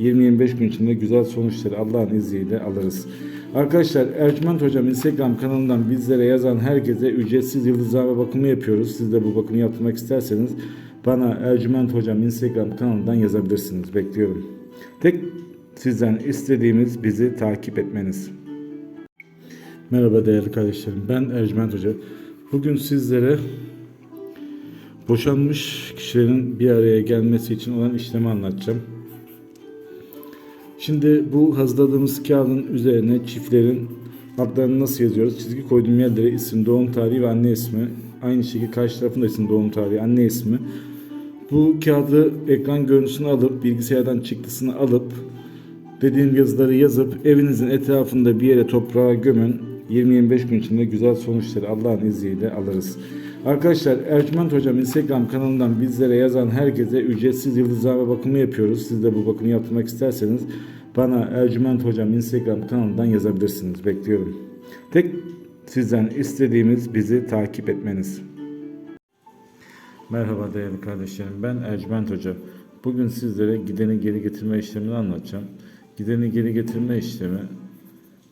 20-25 gün içinde güzel sonuçları Allah'ın izniyle alırız. Arkadaşlar Ercüment Hocam Instagram kanalından bizlere yazan herkese ücretsiz yıldızlama bakımı yapıyoruz. Siz de bu bakımı yaptırmak isterseniz bana Ercüment Hocam Instagram kanalından yazabilirsiniz. Bekliyorum. Tek sizden istediğimiz bizi takip etmeniz. Merhaba değerli kardeşlerim. Ben Ercüment Hoca. Bugün sizlere boşanmış kişilerin bir araya gelmesi için olan işlemi anlatacağım. Şimdi bu hazırladığımız kağıdın üzerine çiftlerin adlarını nasıl yazıyoruz? Çizgi koyduğum yerlere isim, doğum tarihi ve anne ismi. Aynı şekilde karşı tarafında isim, doğum tarihi, anne ismi. Bu kağıdı ekran görüntüsünü alıp bilgisayardan çıktısını alıp dediğim yazıları yazıp evinizin etrafında bir yere toprağa gömün. 20-25 gün içinde güzel sonuçları Allah'ın izniyle alırız. Arkadaşlar Ercüment Hocam Instagram kanalından bizlere yazan herkese ücretsiz yıldızlama bakımı yapıyoruz. Siz de bu bakımı yaptırmak isterseniz bana Ercüment Hocam Instagram kanalından yazabilirsiniz. Bekliyorum. Tek sizden istediğimiz bizi takip etmeniz. Merhaba değerli kardeşlerim. Ben Ercüment Hoca. Bugün sizlere gideni geri getirme işlemini anlatacağım. Gideni geri getirme işlemi